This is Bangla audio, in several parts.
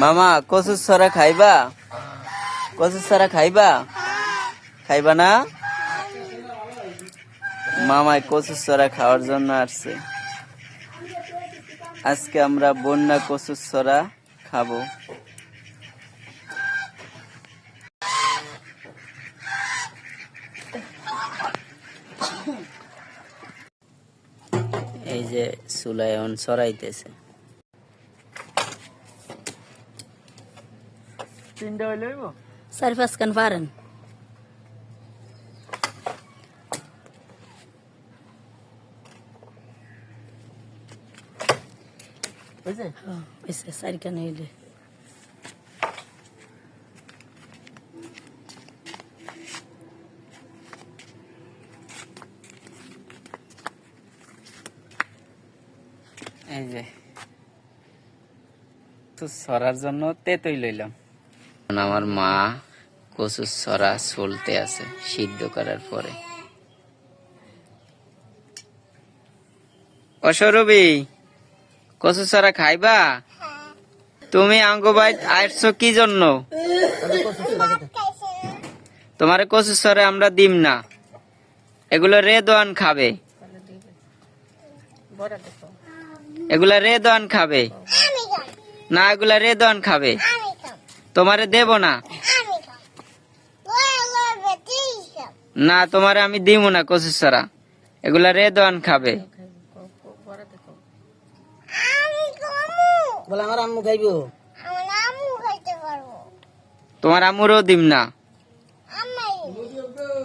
মামা, কচুর সরা খাইবা? কচুর সরা খাইবা? খাইবা না? মামায় কচুর সরা খাওয়ার জন্য আসছে। আজকে আমরা বন্যা কচুর সরা খাব। যে সুলায়ন সরাইতেছে। তিনটা হইলে চারি পাঁচ কান পারেন। হয়েছে চারি কান হইলে। এই যে। তো সরার জন্য তেতই লইলাম। আমার মা কচুর সরা চলতে আছে সিদ্ধ করার পরে। অসরবি কচু সরা খাইবা? তুমি আঙ্গবাই আসছো কি জন্য? তোমারে কচু সরে আমরা দিম না। এগুলো রে দোয়ান খাবে এগুলা রে দোয়ান খাবে। না এগুলা রে দোয়ান খাবে। আমি তোমারে দেব না। না তোমারে আমি দিব না কচুসরা এগুলা রে দোয়ান খাবে। আমি খামু বলে আমার আম্মু খাইবো। আমার আমু খাইতে পারব। তোমার আমুরও দিম না।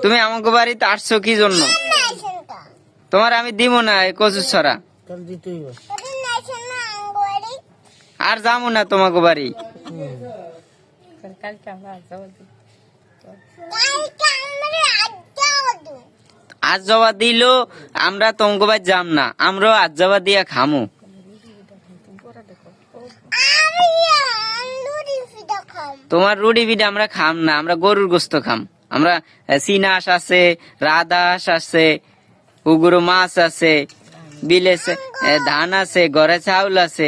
তুমি আমাকে বাড়িতে আসছো কি জন্য? তোমার আমি দিব না এই কচুসরা আর যাব না তোমাকে বাড়ি। আমরা আজ জবা দিল আমরা তোমাকে বাড়ি যাম না। আমরাও আজ জবা দিয়া খামু। তোমার রুডি বিডি আমরা খাম না আমরা গরুর গোস্ত খাম। আমরা চিনাস আছে রাধাস আছে উগুরো মাছ আছে বিলে ধান আছে ঘরে চাউল আছে।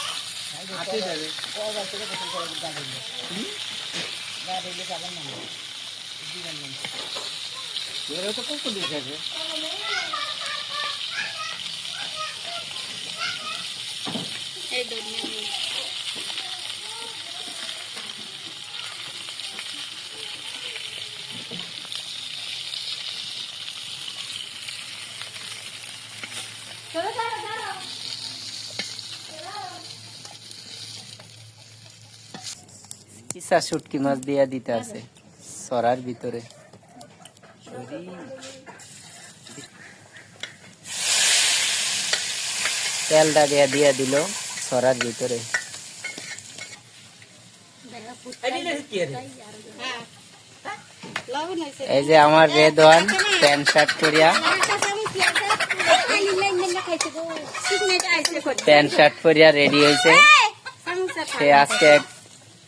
আমার একটা আমার একটা তো নে নে তো কত রান্না হচ্ছে কিসা শুটকি মাছ দিয়া দিতে আছে। সরার ভিতরে। তেলটা দিয়া দিয়া দিল সরার ভিতরে। এই যে আমার রেদওয়ান, প্যান্ট শার্ট করিয়া প্যান্ট শার্ট পরিয়া রেডি হয়েছে। সে আজকে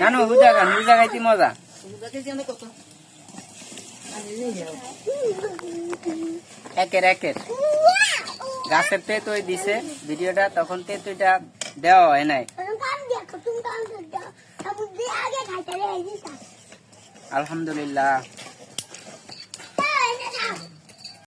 জানো হুজা খান হুজা মজা। একের একের। গাছের তেতই দিছে ভিডিওটা তখন তেতইটা দেওয়া হয় নাই. আলহামদুলিল্লাহ।